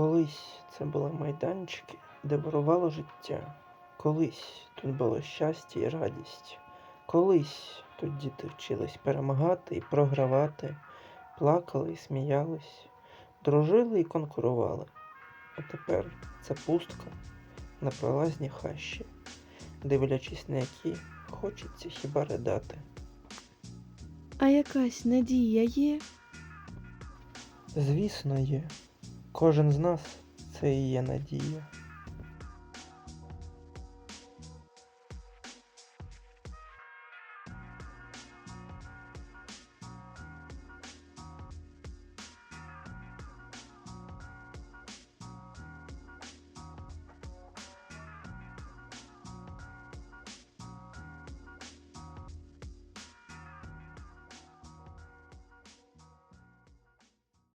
Колись це були майданчики, де вирувало життя. Колись тут було щастя і радість. Колись тут діти вчились перемагати і програвати, плакали і сміялись, дружили і конкурували. А тепер це пустка на пролазні хащі, дивлячись на які хочеться хіба ридати. А якась надія є? Звісно, є. Кожен з нас це і є надія.